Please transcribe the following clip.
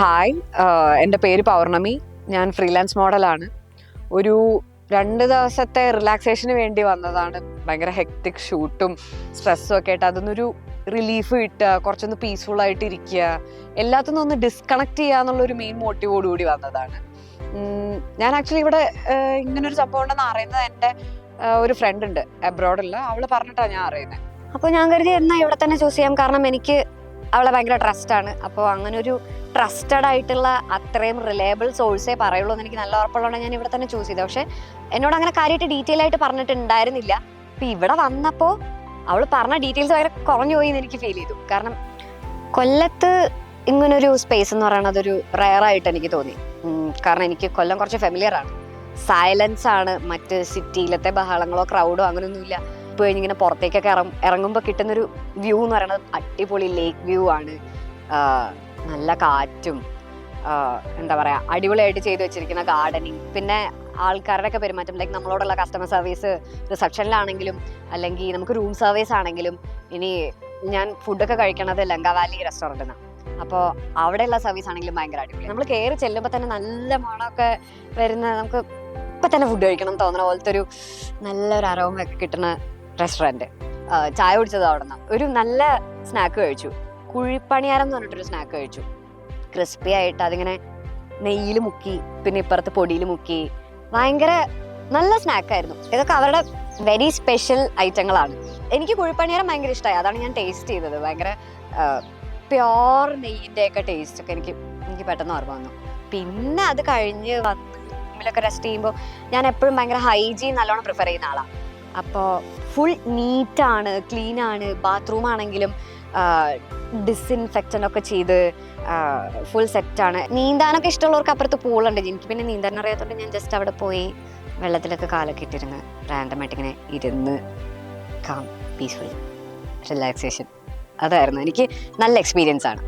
Hi എന്റെ പേര് പൗർണമി. ഞാൻ ഫ്രീലാൻസ് മോഡലാണ് ഒരു രണ്ട് ദിവസത്തെ റിലാക്സേഷന് വേണ്ടി വന്നതാണ്. ഭയങ്കര ഹെക്ടിക് ഷൂട്ടും സ്ട്രെസ്സും ഒക്കെ ആയിട്ട് അതൊന്നൊരു റിലീഫ് കിട്ടുക കുറച്ചൊന്ന് പീസ്ഫുൾ ആയിട്ട് ഇരിക്കുക എല്ലാത്തിനും ഒന്ന് ഡിസ്കണക്ട് ചെയ്യുക എന്നുള്ളൊരു മെയിൻ മോട്ടീവോടുകൂടി വന്നതാണ്. ഞാൻ ആക്ച്വലി ഇവിടെ ഇങ്ങനൊരു സംഭവം ഉണ്ടെന്ന് അറിയുന്നത് എന്റെ ഒരു ഫ്രണ്ട് ഉണ്ട് അബ്രോഡുള്ള അവൾ പറഞ്ഞിട്ടാണ് ഞാൻ അറിയുന്നത് അപ്പോൾ ഞാൻ കരുതി എന്നാൽ ഇവിടെ തന്നെ ചൂസ് ചെയ്യാം. കാരണം എനിക്ക് അവളെ ഭയങ്കര ട്രസ്റ്റ് ആണ്. അപ്പോൾ അങ്ങനെ ഒരു ട്രസ്റ്റഡ് ആയിട്ടുള്ള അത്രയും റിലയബിൾ സോഴ്സേ പറയുള്ളൂ എന്ന് എനിക്ക് നല്ല ഉറപ്പുള്ളതുകൊണ്ട് ഞാൻ ഇവിടെ തന്നെ ചൂസ് ചെയ്തത്. പക്ഷേ എന്നോട് അങ്ങനെ കാര്യമായിട്ട് ഡീറ്റെയിൽ ആയിട്ട് പറഞ്ഞിട്ടുണ്ടായിരുന്നില്ല. അപ്പം ഇവിടെ വന്നപ്പോൾ അവൾ പറഞ്ഞ ഡീറ്റെയിൽസ് ഭയങ്കര കുറഞ്ഞു പോയി എന്ന് എനിക്ക് ഫീൽ ചെയ്തു. കാരണം കൊല്ലത്ത് ഇങ്ങനൊരു സ്പേസ് എന്ന് പറയുന്നത് ഒരു റയർ ആയിട്ട് എനിക്ക് തോന്നി. കാരണം എനിക്ക് കൊല്ലം കുറച്ച് ഫെമിലിയർ ആണ്. സൈലൻസ് ആണ്. മറ്റ് സിറ്റിയിലത്തെ ബഹളങ്ങളോ ക്രൗഡോ അങ്ങനെയൊന്നുമില്ല ഇപ്പോൾ കഴിഞ്ഞിങ്ങനെ പുറത്തേക്കൊക്കെ ഇറങ്ങും ഇറങ്ങുമ്പോൾ കിട്ടുന്നൊരു വ്യൂ എന്ന് പറയുന്നത് അടിപൊളി ലേക്ക് വ്യൂ ആണ്. നല്ല കാറ്റും എന്താ പറയുക അടിപൊളിയായിട്ട് ചെയ്തു വെച്ചിരിക്കുന്ന ഗാർഡനിങ് പിന്നെ ആൾക്കാരുടെ ഒക്കെ പെരുമാറ്റം ലൈക്ക് നമ്മളോടുള്ള കസ്റ്റമർ സർവീസ് റിസപ്ഷനിലാണെങ്കിലും അല്ലെങ്കിൽ നമുക്ക് റൂം സർവീസ് ആണെങ്കിലും ഇനി ഞാൻ ഫുഡൊക്കെ കഴിക്കണത് ലങ്ക വാലി റെസ്റ്റോറന്റിൽ നിന്നാണ് അപ്പോൾ അവിടെയുള്ള സർവീസ് ആണെങ്കിലും ഭയങ്കര അടിപൊളി നമ്മൾ കയറി ചെല്ലുമ്പോൾ തന്നെ നല്ല മണമൊക്കെ വരുന്ന നമുക്ക് ഇപ്പം തന്നെ ഫുഡ് കഴിക്കണം തോന്നുന്ന പോലത്തെ ഒരു നല്ലൊരു അരോമ ഒക്കെ കിട്ടുന്ന റെസ്റ്റോറന്റ് ചായ കുടിച്ചത് അവിടെ നിന്ന് ഒരു നല്ല സ്നാക്ക് കഴിച്ചു. കുഴിപ്പണിയാരം എന്ന് പറഞ്ഞിട്ടൊരു സ്നാക്ക് കഴിച്ചു. ക്രിസ്പി ആയിട്ട് അതിങ്ങനെ നെയ്യിൽ മുക്കി പിന്നെ ഇപ്പുറത്ത് പൊടിയിൽ മുക്കി. ഭയങ്കര നല്ല സ്നാക്കായിരുന്നു ഇതൊക്കെ അവരുടെ വെരി സ്പെഷ്യൽ ഐറ്റങ്ങളാണ്. എനിക്ക് കുഴിപ്പണിയാരം ഭയങ്കര ഇഷ്ടമായി അതാണ് ഞാൻ ടേസ്റ്റ് ചെയ്തത്. ഭയങ്കര പ്യോർ നെയ്യിന്റെ ഒക്കെ ടേസ്റ്റ് ഒക്കെ എനിക്ക് എനിക്ക് പെട്ടെന്ന് ഓർമ്മ വന്നു. പിന്നെ അത് കഴിഞ്ഞ് റൂമിലൊക്കെ റെസ്റ്റ് ചെയ്യുമ്പോൾ ഞാൻ എപ്പോഴും ഭയങ്കര ഹൈജീൻ നല്ലോണം പ്രിഫർ ചെയ്യുന്ന ആളാണ് അപ്പോൾ ഫുൾ നീറ്റാണ് ക്ലീനാണ് ബാത്റൂം ആണെങ്കിലും ഡിസിൻഫെക്റ്റൻ ഒക്കെ ചെയ്ത് ഫുൾ സെറ്റാണ് നീന്താനൊക്കെ ഇഷ്ടമുള്ളവർക്ക് അപ്പുറത്ത് പൂളുണ്ട്. എനിക്ക് പിന്നെ നീന്താൻ അറിയാത്തതുകൊണ്ട് ഞാൻ ജസ്റ്റ് അവിടെ പോയി വെള്ളത്തിലൊക്കെ കാലൊക്കെ ഇട്ടിരുന്ന് റാൻഡമായിട്ട് ഇങ്ങനെ ഇരുന്ന് കാം പീസ്ഫുൾ റിലാക്സേഷൻ അതായിരുന്നു. എനിക്ക് നല്ല എക്സ്പീരിയൻസ് ആണ്.